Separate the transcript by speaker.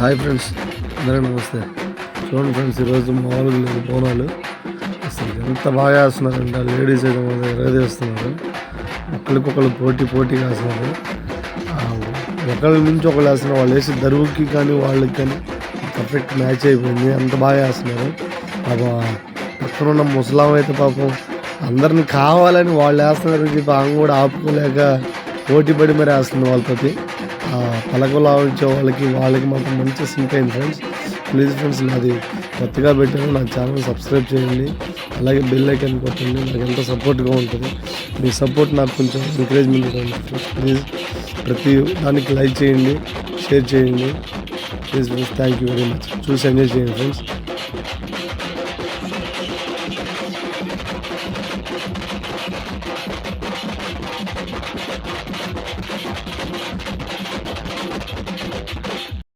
Speaker 1: Hi friends అందరికీ నమస్తే. చూడండి ఫ్రెండ్స్ ఈరోజు మామూలుగా లేదు బోనాలు అసలు ఎంత బాగా వేస్తున్నారంటే లేడీస్ అయితే మన ఎగరదీస్తున్నారు ఒకరికొకరు పోటీ పోటీగా వేస్తున్నారు ఒకళ్ళ నుంచి ఒకళ్ళు వేస్తున్నారు. వాళ్ళు వేసి దరువుకి కానీ వాళ్ళకి కానీ పర్ఫెక్ట్ మ్యాచ్ అయిపోయింది. అంత బాగా వేస్తున్నారు పాప పక్కన ఉన్న ముసలాం అయితే పాపం అందరిని కావాలని వాళ్ళు వేస్తున్నారని చెప్పి ఆమె కూడా ఆపుకోలేక పోటీ పడి మరి వేస్తుంది వాళ్ళతోటి. పలకలు వచ్చే వాళ్ళకి వాళ్ళకి మాకు మంచి సింక్ అయింది ఫ్రెండ్స్. ప్లీజ్ ఫ్రెండ్స్ నాది కొత్తగా పెట్టాను నా ఛానల్ సబ్స్క్రైబ్ చేయండి. అలాగే బెల్ ఐకన్ కొట్టండి నాకు ఎంతో సపోర్ట్గా ఉంటుంది. మీ సపోర్ట్ నాకు కొంచెం ఎంకరేజ్మెంట్ ప్లీజ్ ప్రతి దానికి లైక్ చేయండి షేర్ చేయండి. Please friends thank you very much చూసి ఎంజాయ్ చేయండి ఫ్రెండ్స్.